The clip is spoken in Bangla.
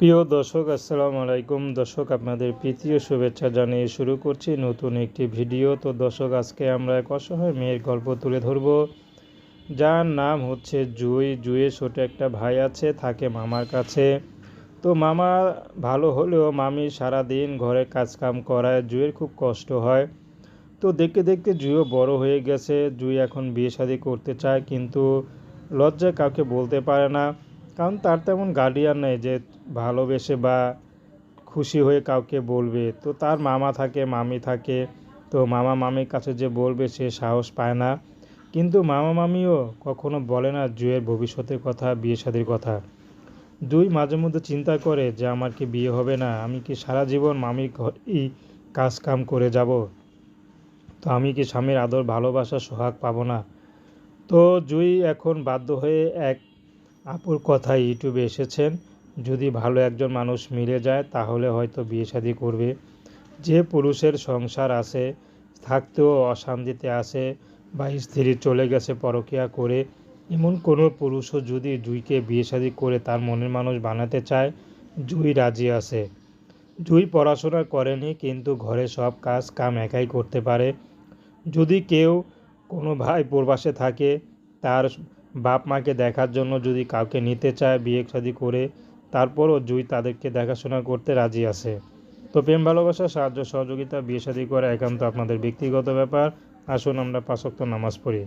প্রিয় দর্শক, আসসালামু আলাইকুম। দর্শক, আপনাদের প্রীতীয় শুভেচ্ছা জানিয়ে শুরু করছি নতুন একটি ভিডিও। তো দর্শক, আজকে আমরা এক অসহায় মেয়ের গল্প তুলে ধরব। যার নাম হচ্ছে জুই। জুইয়ের ছোট একটা ভাই আছে, থাকে মামার কাছে। তো মামা ভালো হলেও মামি সারাদিন ঘরে কাজকাম করায় জুইয়ের খুব কষ্ট হয়। তো দেখতে দেখতে জুইও বড় হয়ে গেছে। জুই এখন বিয়ে শাদি করতে চায়, কিন্তু লজ্জায় কাউকে বলতে পারে না। কারণ তার তেমন গার্ডিয়ান নেই যে ভালোবেসে বা খুশি হয়ে কাউকে বলবে। তো তার মামা থাকে, মামি থাকে। তো মামা মামির কাছে যে বলবে সে সাহস পায় না। কিন্তু মামা মামিও কখনো বলে না জুয়ের ভবিষ্যতের কথা বিয়ে শাদির কথা। দুই মাঝে মধ্যে চিন্তা করে যে আমার কি বিয়ে হবে না, আমি কি সারা জীবন মামির ঘরেই কাজ কাম করে যাব? তো আমি কি স্বামীর আদর, ভালোবাসা, সোহাগ পাবো না? তো জুই এখন বাধ্য হয়ে এক আপুর কথায় ইউটিউবে এসেছেন। যদি ভালো একজন মানুষ মিলে যায়, তাহলে হয়তো বিয়ে শাদী করবে। যে পুরুষের সংসার আছে, থাকতেও অশান্তিতে আছে বা স্ত্রী চলে গেছে পরকিয়া করে, এমন কোনো পুরুষও যদি জুইকে বিয়ে শাদী করে তার মনের মানুষ বানাতে চায়, জুই রাজি আছে। জুই পড়াশোনা করেনি, কিন্তু ঘরে সব কাজ কাম একাই করতে পারে। যদি কেউ কোনো ভাই প্রবাসে থাকে, তার বাপ মাকে দেখার জন্য যদি কাউকে নিতে চায় বিয়ে শাদী করে, তারপরও জুই তাদেরকে দেখাশোনা করতে রাজি আছে। তো প্রেম, ভালোবাসা, সাহায্য, সহযোগিতা, বিয়ে শাদী করা একান্ত আপনাদের ব্যক্তিগত ব্যাপার। আসুন আমরা পাঁচক্ত নামাজ পড়ি।